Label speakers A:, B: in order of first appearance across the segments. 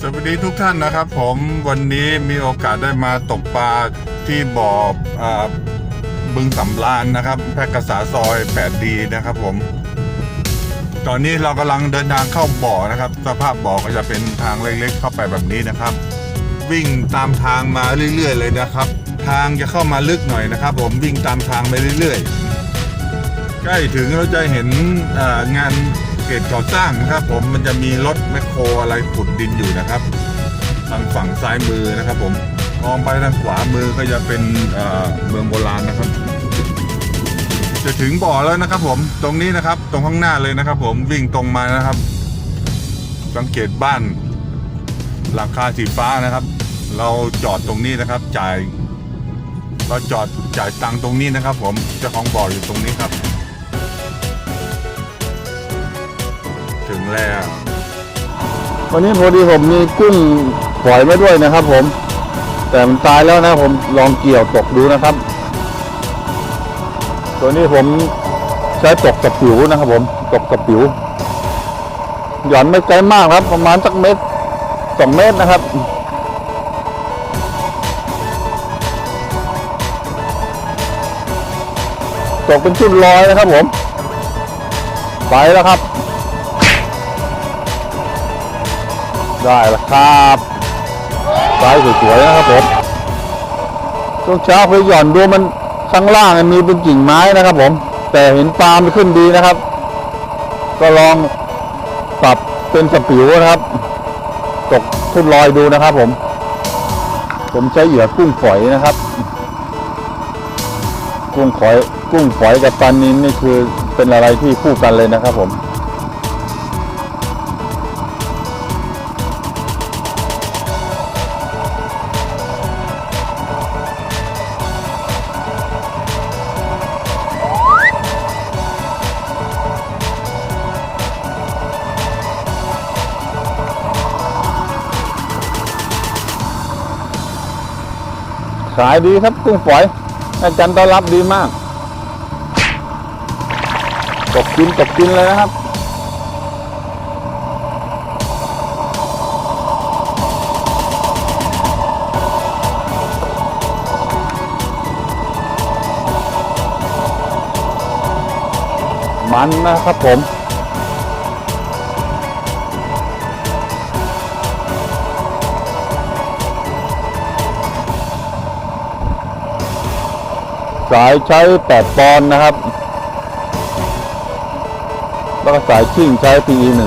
A: สวัสดีทุกท่านนะครับ ผมวันนี้มีโอกาสได้มาตกปลาที่บ่อบึงสำราญนะครับแพร่กษาซอย 8D นะครับผม ตอนนี้เรากำลังเดินทางเข้าบ่อนะครับ สภาพบ่อก็จะเป็นทางเล็กๆ เข้าไปแบบนี้นะครับ วิ่งตามทางมาเรื่อยๆ เลยนะครับ ทางจะเข้ามาลึกหน่อยนะครับ ผมวิ่งตามทางไปเรื่อยๆ ใกล้ถึงเราจะเห็นงาน เกตก่อสร้างนะครับ ผมมันจะมีรถแมคโครอะไรขุดดินอยู่นะครับ ทางฝั่งซ้ายมือนะครับ ผมมองไปทางขวามือก็จะเป็นเมืองโบราณนะครับ จะถึงบ่อแล้วนะครับ ผมตรงนี้นะครับ ตรงข้างหน้าเลยนะครับ ผมวิ่งตรงมานะครับ สังเกตบ้านหลังคาสีฟ้านะครับ เราจอดตรงนี้นะครับ จ่ายเราจอดจ่ายตังตรงนี้นะครับ ผมเจ้าของบ่ออยู่ตรงนี้ครับ แล้ว
B: วันนี้พอดีผมมีกุ้งปล่อยไว้ด้วยนะครับ ผม แต่มันตายแล้วนะผมลองเกี่ยวตกดูนะครับ ตัวนี้ผมใช้ตกกระปิวนะครับผมตกกระปิว หย่อนไม่ไกลมากครับ ประมาณสักเมตรสองเมตรนะครับตกเป็นชุดลอยนะครับผม ไปแล้วครับ ได้แล้วครับไซส์สวยๆนะครับผมช่วงเช้าไปหย่อนดูมันข้างล่างมันมีเป็นกิ่งไม้นะครับ ผม แต่เห็นปลามันขึ้นดีนะครับ ก็ลองปรับเป็นสปิวนะครับ ตกทุ่นลอยดูนะครับ ผม ผมใช้เหยื่อกุ้งฝอยนะครับ กุ้งฝอย กุ้งฝอยกับปลานินนี่คือเป็นอะไรที่คู่กันเลยนะครับ ผม ขายดีครับกุ้งฝอย อาจารย์ต้อนรับดีมาก ตกกินตกกินเลยนะครับมันนะครับผม สายใช้ 8 ปอนด์นะครับ แล้วก็สายชิ่งใช้ PE 1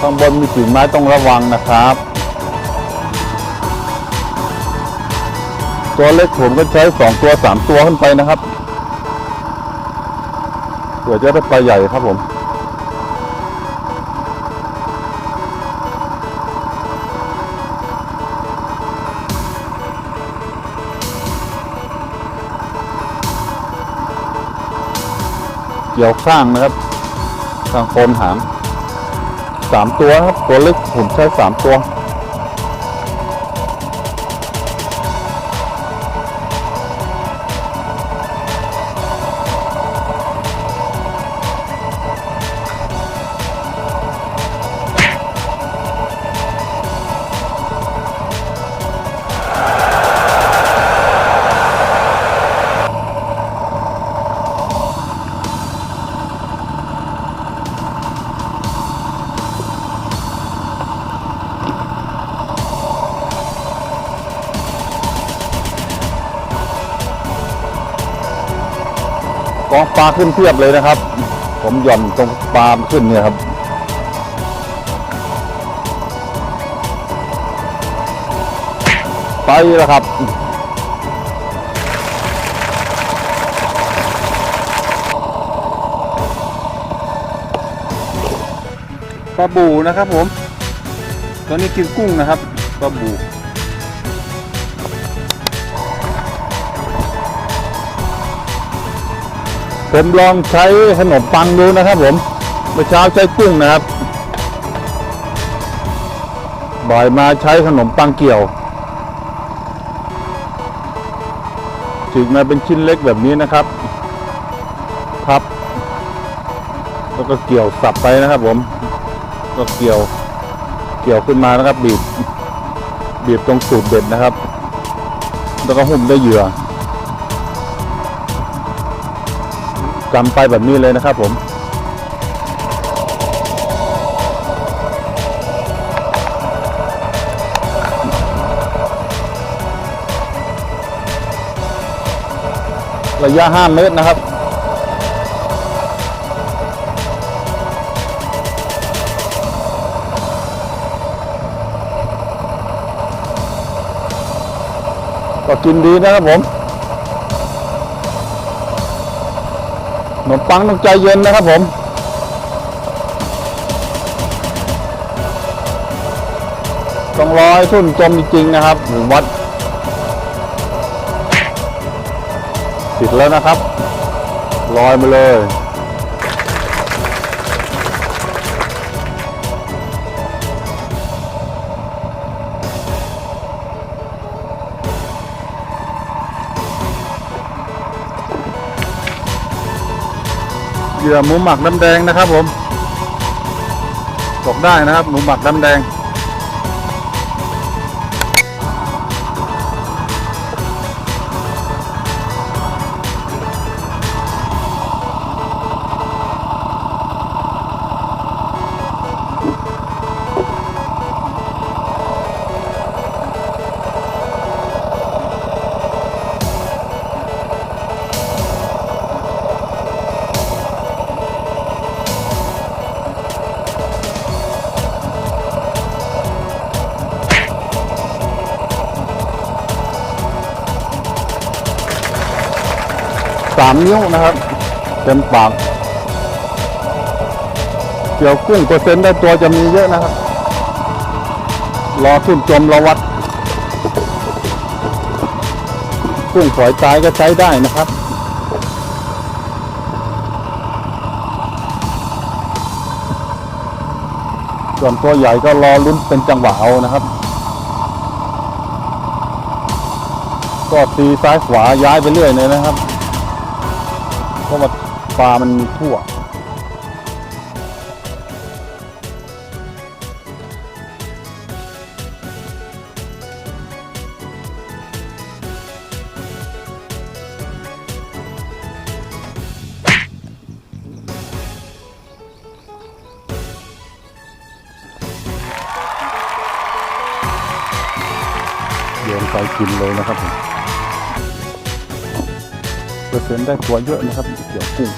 B: ข้างบนมีกิ่งไม้ต้องระวังนะครับ ตัวเล็กผมก็ใช้ 2 ตัว 3 ตัวขึ้นไปนะครับเผื่อจะได้ปลาใหญ่ครับผม เกี่ยวข้างนะครับทางโคนหางสามตัวครับตัวเล็กผมใช้สามตัว กองปลาขึ้นเทียบเลยนะครับ ผมหย่อนตรงปลาขึ้นเนี่ยครับไปแล้วครับ ปลาบูนะครับผม ตอนนี้กินกุ้งนะครับ ปลาบู ผมลองใช้ขนมปังดูนะครับผมเมื่อเช้าใช้กุ้งนะครับ บ่ายมาใช้ขนมปังเกี่ยวฉีกมาเป็นชิ้นเล็กแบบนี้นะครับพับ แล้วก็เกี่ยวสับไปนะครับผมก็เกี่ยวเกี่ยวขึ้นมานะครับบีบบีบตรงสูตรเด็ดนะครับ แล้วก็หุ้มด้วยเหยื่อ กำไปแบบนี้เลยนะครับผมระยะ 5 เมตรนะครับ ก็กินดีนะครับผม มปังต้องใจเย็นนะครับผมต้องรอให้ทุ่นจมจริงๆนะครับหนึ่งวัดติดแล้วนะครับลอยมาเลย เหยื่อหมูหมักน้ำแดงนะครับผมตกได้นะครับหมูหมักน้ำแดง นิ้วนะครับ เต็มปากเกี่ยวกุ้งเปอร์เซ็นต์ได้ตัวจะมีเยอะนะครับ รอทุ่นจมระวัด กุ้งฝอยตายก็ใช้ได้นะครับส่วนตัวใหญ่ก็รอลุ้นเป็นจังหวะเอานะครับ ก็ตีซ้ายขวาย้ายไปเรื่อยเลยนะครับ เพราะว่าปลามันมีทั่วโยนไปกินเลยนะครับผม เปอร์เซ็นต์ได้ตัวเยอะนะครับเกี่ยวกุ้ง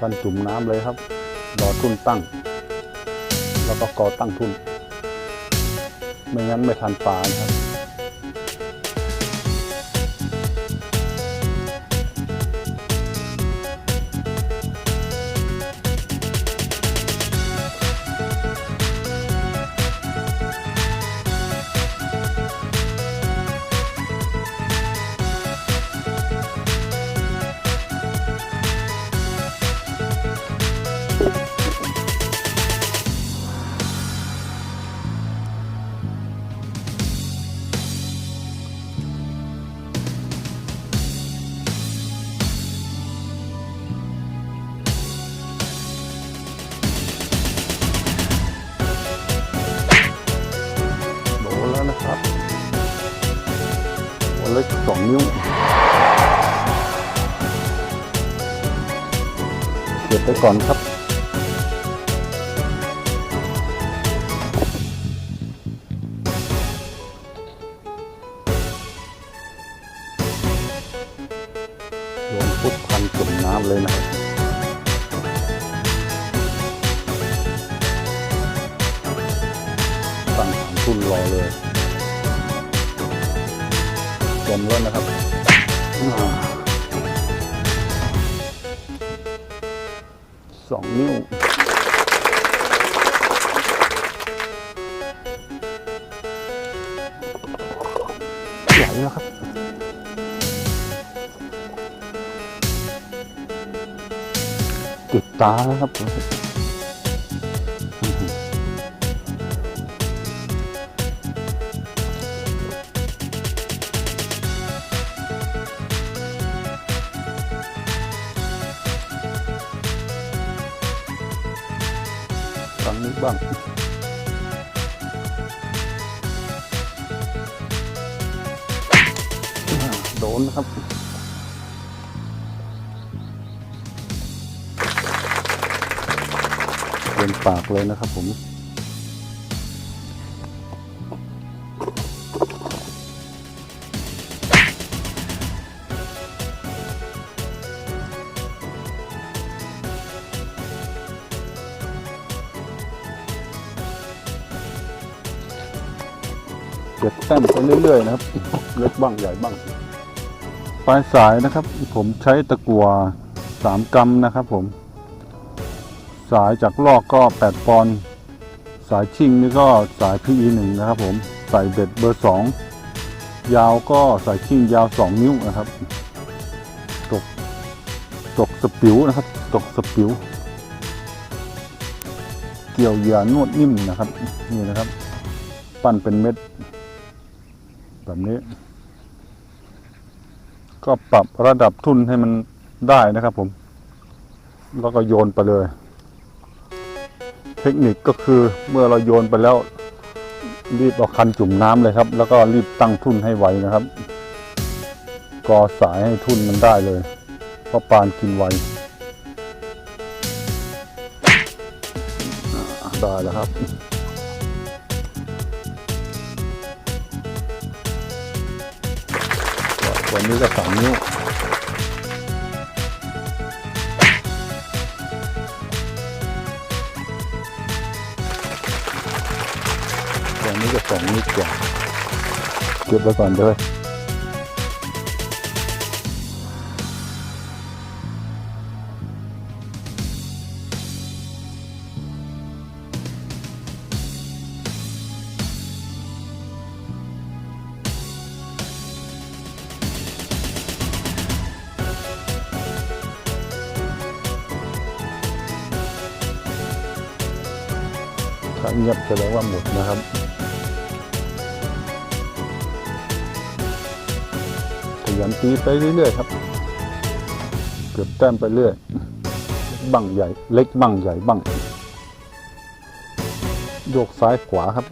B: การจุ่มน้ำเลยครับรอทุ่นตั้ง แล้วก็กอตั้งทุ่นไม่งั้นไม่ทันปลานะครับ อนครับ ไหลแล้วครับ ติดตาแล้วครับผม มปากเลยนะครับผมเก็บแต้มไปเรื่อยๆนะครับ เล็กบ้างใหญ่บ้าง ปลายสายนะครับ ผมใช้ตะกัวสามกรัมนะครับผม สายจากลอกก็ 8 ปอนด์สายชิงนี่ก็สาย PE 1 นะครับผมใส่เบ็ดเบอร์ 2 ยาวก็สายชิงยาว 2 นิ้วนะครับตกตกสปิวนะครับ ตกสปิว เกี่ยวเหยื่อนวดนิ่มนะครับ นี่นะครับ ปั้นเป็นเม็ด แบบนี้ ก็ปรับระดับทุนให้มันได้นะครับผม แล้วก็โยนไปเลย ทคนิคก็คือเมื่อเราโยนไปแล้ว รีบเอาคันจุ่มน้ำเลยครับ แล้วก็รีบตั้งทุ่นให้ไวนะครับกอสายให้ทุ่นมันได้เลย เพราะปานกินไวได้แล้วครับตัวนี้ก็สามนิ้ว สองนิ้วกว่าเก็บไว้ก่อนเด้อถ้าเงียบแสดงว่าหมดนะครับ ยันตีไปเรื่อยๆครับ เก็บแต้มไปเรื่อย บังใหญ่ เล็กบังใหญ่บังโยกซ้ายขวาครับ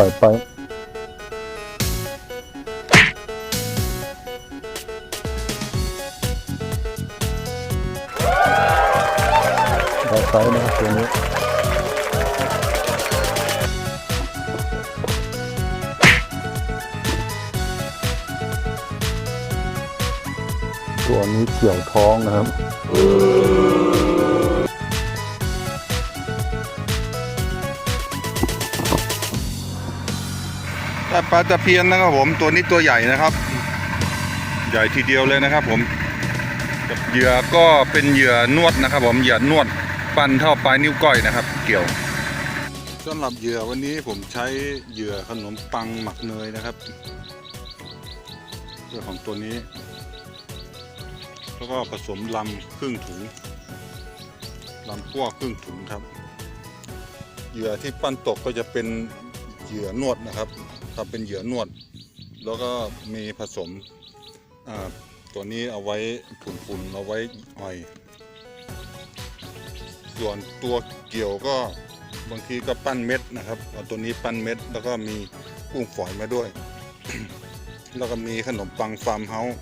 B: ล่อยไปได้ไซส์นะครับตัวนี้ตัวนี้เกี่ยวท้องนะครับ
A: ปลาตะเพียนนะครับผมตัวนี้ตัวใหญ่นะครับ ใหญ่ทีเดียวเลยนะครับผมเหยื่อก็เป็นเหยื่อนวดนะครับ ผมเหยื่อนวดปั้นเท่าปลายนิ้วก้อยนะครับ เกี่ยวสำหรับเหยื่อวันนี้ผมใช้เหยื่อขนมปังหมักเนยนะครับเรื่องของตัวนี้ แล้วก็ผสมลำครึ่งถุงลำกั้วครึ่งถุงครับ เหยื่อที่ปั้นตกก็จะเป็นเหยื่อนวดนะครับ ทำเป็นเหยื่อนวด แล้วก็มีผสมตัวนี้เอาไว้ฝุ่นๆเอาไว้อ่อย ส่วนตัวเกี่ยวก็บางทีก็ปั้นเม็ดนะครับเอาตัวนี้ปั้นเม็ด แล้วก็มีกุ้งฝอยมาด้วย แล้วก็มีขนมปังฟาร์มเฮาส์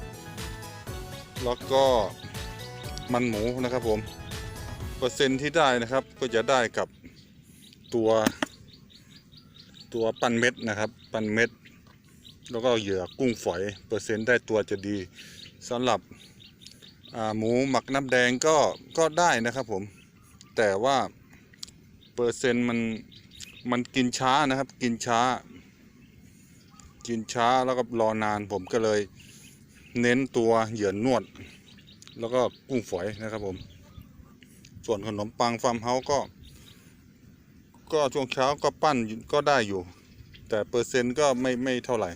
A: แล้วก็มันหมูนะครับผมเปอร์เซ็นที่ได้นะครับก็จะได้กับตัวตัวปั้นเม็ดนะครับ ปั้นเม็ด แล้วก็เหยื่อกุ้งฝอย เปอร์เซ็นต์ได้ตัวจะดีสำหรับหมูหมักน้ำแดงก็ก็ได้นะครับผม แต่ว่าเปอร์เซ็นต์มันมันกินช้านะครับ กินช้า กินช้าแล้วก็รอนานผมก็เลยเน้นตัวเหยื่อนวด แล้วก็กุ้งฝอยนะครับผม ส่วนขนมปังฟาร์มเฮาส์ก็ ก็ช่วงเช้าก็ปั้นก็ได้อยู่ แต่เปอร์เซ็นต์ก็ไม่ไม่เท่าไหร่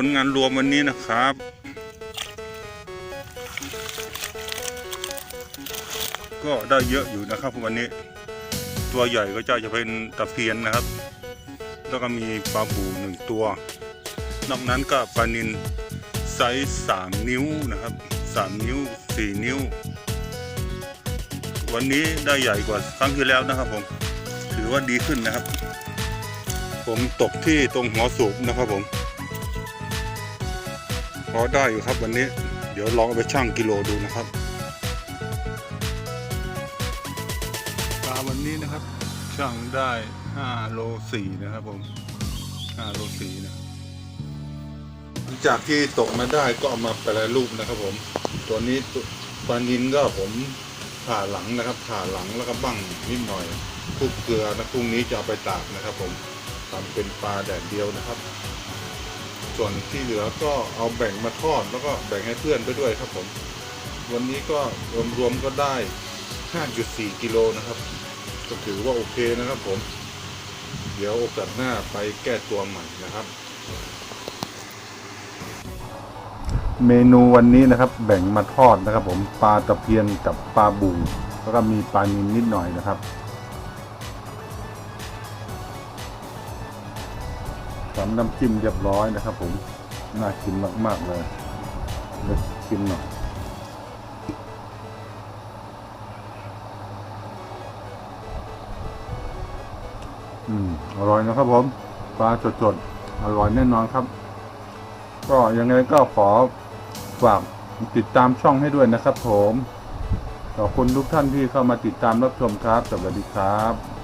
A: ผลงานรวมวันนี้นะครับ ก็ได้เยอะอยู่นะครับวันนี้ ตัวใหญ่ก็จะจะเป็นตะเพียนนะครับ แล้วก็มีปลาบูหนึ่งตัวนอกนั้นก็ปลานินไซส์สามนิ้วนะครับสามนิ้วสี่นิ้ว วันนี้ได้ใหญ่กว่าครั้งที่แล้วนะครับผมถือว่าดีขึ้นนะครับ ผมตกที่ตรงหัวสูบนะครับผม อได้อยู่ครับวันนี้ เดี๋ยวลองเอาไปชั่งกิโลดูนะครับปลาวันนี้นะครับ ชั่งได้5โล4นะครับผม5โล4นะหลังจากที่ตกมาได้ก็เอามาแปรรูปนะครับผม ตัวนี้ตัวปลานินก็ผมผ่าหลังนะครับผ่าหลังแล้วก็บั้งนิดหน่อยคลุกเกลือนะพรุ่งนี้จะเอาไปตากนะครับผมทำเป็นปลาแดดเดียวนะครับ ส่วนที่เหลือก็เอาแบ่งมาทอดแล้วก็แบ่งให้เพื่อนไปด้วยครับผม วันนี้ก็รวมๆก็ได้ 5.4 กิโลนะครับก็ถือว่าโอเคนะครับผม เดี๋ยวโอกาสหน้าไปแก้ตัวใหม่นะครับ
B: เมนูวันนี้นะครับ แบ่งมาทอดนะครับ ผมปลาตะเพียนกับปลาบูแล้วก็มีปลานินนิดหน่อยนะครับ น้ำจิ้มเรียบร้อยนะครับ ผมน่ากินมากๆเลยเดี๋ยวชิมหน่อยอืมอร่อยนะครับผมปลาสดๆอร่อยแน่นอนครับ ก็ยังไงก็ขอฝากติดตามช่องให้ด้วยนะครับ ผมขอบคุณทุกท่านที่เข้ามาติดตามรับชมครับ สวัสดีครับ